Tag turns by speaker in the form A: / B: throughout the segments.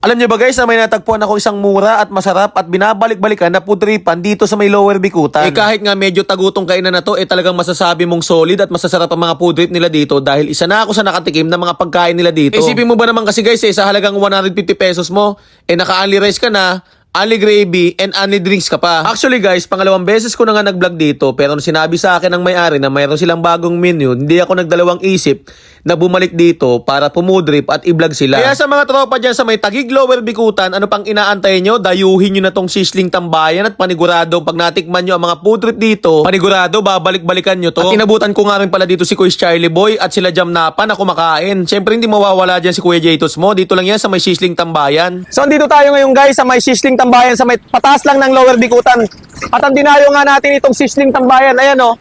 A: Alam niyo ba guys na may natagpuan ako isang mura at masarap at binabalik-balikan na pudripan dito sa may lower bikutan. Eh kahit nga medyo tagutong kainan na to, eh talagang masasabi mong solid at masasarap ang mga pudrip nila dito dahil isa na ako sa nakatikim ng mga pagkain nila dito. Isipin mo ba naman kasi guys eh, sa halagang 150 pesos mo, eh naka-only rice ka na, only gravy, and only drinks ka pa. Actually guys, pangalawang beses ko na nga nag-vlog dito pero nung sinabi sa akin ng may-ari na mayroon silang bagong menu, hindi ako nagdalawang isip na bumalik dito para pumudrip at i-vlog sila. Kaya sa mga tropa dyan sa may Tagig Lower Bikutan, ano pang inaantay nyo? Dayuhin nyo na tong sisling tambayan at panigurado pag natikman nyo ang mga food trip dito, panigurado babalik-balikan nyo to. At inabutan ko nga rin pala dito si Kuya Charlie Boy at sila Jam Napa na kumakain. Siyempre hindi mawawala dyan si Kuya Jatos mo. Dito lang yan sa may sisling tambayan.
B: So andito tayo ngayon guys sa may Sisling Tambayan sa may pataas lang ng Lower Bikutan. At ang dinayo nga natin itong Sisling Tambayan. Ayan oh.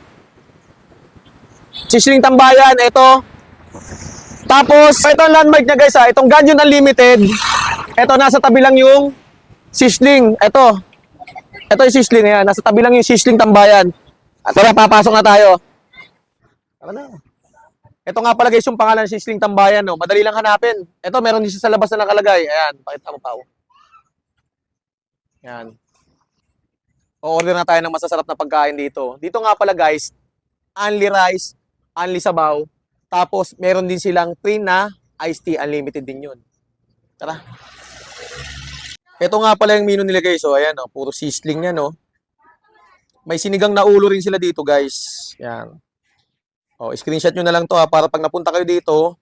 B: Sisling Tambayan, ito. Tapos, ito ang landmark niya guys ha. Itong Ganyan Unlimited. Ito nasa tabi lang yung Sisling. Ito. Ito yung Sisling. Ayan. Nasa tabi lang yung Sisling Tambayan. At tara, papasok na tayo. Tara na. Ito nga pala guys yung pangalan ng Sisling Tambayan. No? Madali lang hanapin. Ito, meron din siya sa labas na nakalagay. Ayan, pakita mo pa. oh. Yan. O-order na tayo ng masasarap na pagkain dito. Dito nga pala guys, only rice, only sabaw. Tapos meron din silang free na iced tea, unlimited din yun. Tara. Ito nga pala yung menu nila guys. So ayan, oh, puro sisling yan. Oh. May sinigang na ulo rin sila dito guys. Yan. Oh, screenshot nyo na lang to ha, para pag napunta kayo dito,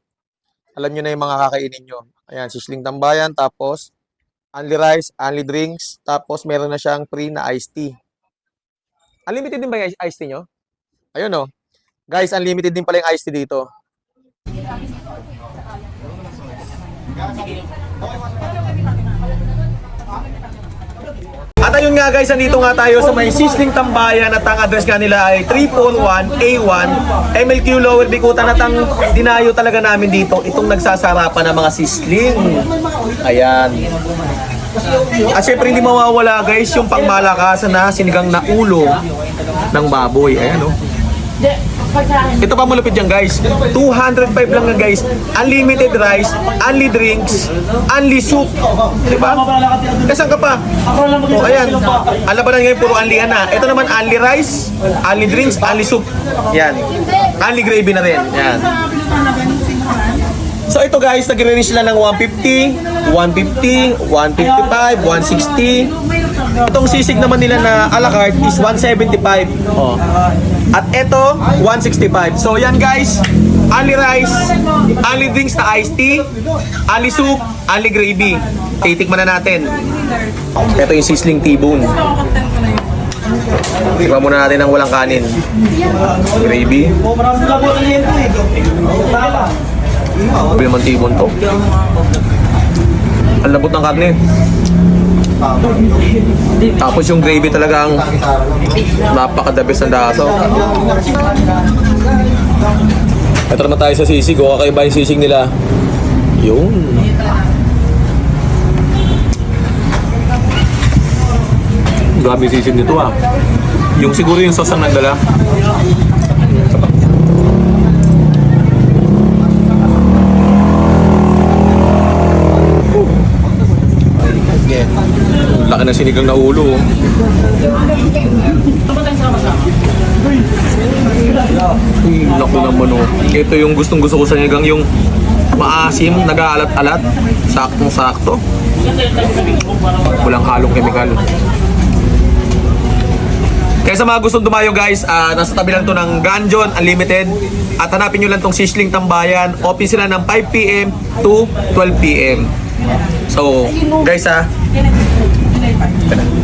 B: alam nyo na yung mga kakainin nyo. Ayan, sisling tambayan, tapos only rice, only drinks, tapos meron na siyang free na iced tea. Unlimited din ba yung iced tea nyo? Ayun oh. Guys, unlimited din pala yung iced tea dito. At ayun nga guys, nandito nga tayo sa may Sisling Tambayan at ang address nga nila ay 341A1 MLQ Lower Bikutan at ang dinayo talaga namin dito itong nagsasarapan ng mga sisling. Ayan. At syempre hindi mawawala guys yung pangmalakasan na sinigang na ulo ng baboy. Ayan oh. Ito pa malupit yan guys. 205 lang nga guys. Unlimited rice, only drinks, only soup. Di ba? Kasan ka pa? O ayan. Alam ba na ngayon puro only na. Ito naman only rice, only drinks, only soup. Yan. Only gravy na rin. Yan. So ito guys, nag-release sila ng 150, 150, 155, 160. Itong sisig naman nila na a la carte is 175. Oh. At ito, 165. So yan guys, only rice, only drinks na iced tea, only soup, only gravy. Titikman na natin. Ito yung sisling T-bone. Tikman muna natin ng walang kanin. Gravy. Sabi naman T-bone to. Ang lambot ng karne. Tapos yung gravy talaga ang napaka-the best ng daso. Ito naman tayo sa sisig. O, kakaiba yung sisig nila. Yun. Grabe yung sisig nito ah. Yung siguro yung sauce ang nagdala. Laki ng sinigang na ulo. oh. Uy, naku naman oh. Ito yung gustong gusto ko sa sinigang yung maasim, nag-aalat-alat, saktong-sakto. Walang halong kemikal. Kaya sa mga gustong dumayo guys, ah, nasa tabi lang to ng Ganjon Unlimited at hanapin nyo lang tong Sisling Tambayan. Open sila ng 5pm to 12pm. So, guys ah,